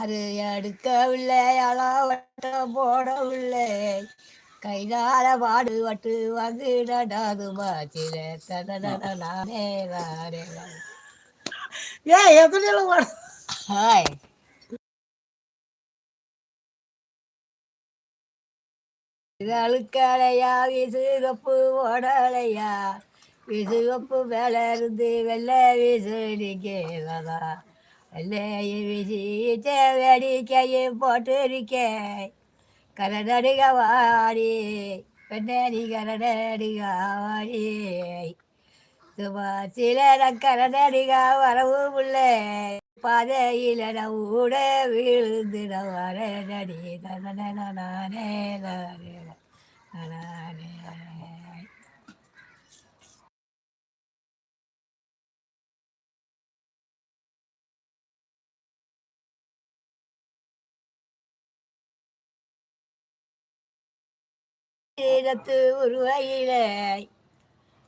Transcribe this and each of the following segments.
அது எடுக்கவில்லை அளவட்ட போடவில்லை கைதால பாடுபட்டு வந்து நடாது மாச்சில தடனே ஏ எத்தனை ஹாய். இது அழுக்கலையா விசுகப்பு ஓடலையா? விசுகப்பு மேலே இருந்து வெள்ளை வீசு நிற்கிறதா? வெள்ளையை வீசி வேடிக்கையும் போட்டு கரடடிக வாடி பெண்ணடி கரடடிக வாடி சும்மா சில கரடடிக வரவும் இல்லை பாதையில் ஊட விழுந்திட வர நடி நானே நானே பொச்சிலத்து உருவையில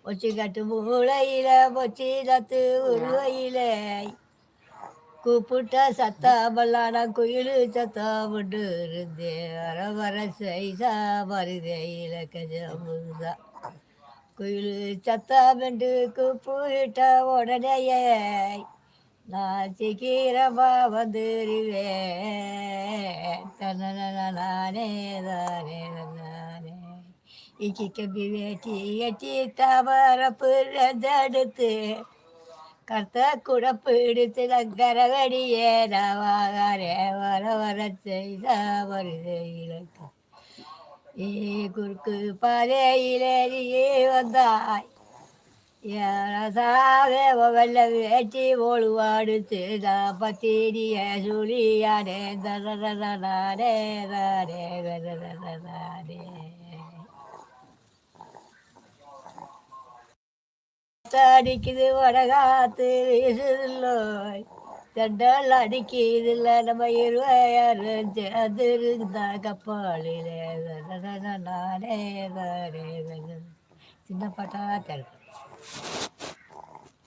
பொச்சி கட்டு மூளையில பொச்சிலத்து உருவையில கூப்பிட்ட சத்தாமல்லான குயில் சத்தாமட்டு இருந்தே வர வர சைசா மருதே கஜமுதா குயில் சத்தாமண்டு கூப்பிட்ட உடனேயே நான் சீக்கிரமா வந்துருவேன். தன்னே தானே இக்கி கம்பி வேட்டி எட்டி தவற ரந்தெடுத்து கர்த்த குடப்பு எடுத்து நங்கரவடியே நவாகாரே வர வர செய்த வருது இலக்கு. ஏ குறுக்கு பாதையிலே நீ வந்தாய். சாவே வெள்ள வேட்டி ஓழுவாடு செய்தா பத்திரிய சுழியானே தரே தரே தரே அடிக்குது வடகாத்து வீசுதில்லோய். தண்டால் அடிக்குதில்ல நம்ம இருவாயாரு அது இருந்தா கப்பாளிலே நானே சின்ன பாட்டா தருக்கு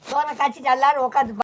சோனை கச்சிட்டு எல்லாரும் உட்காந்து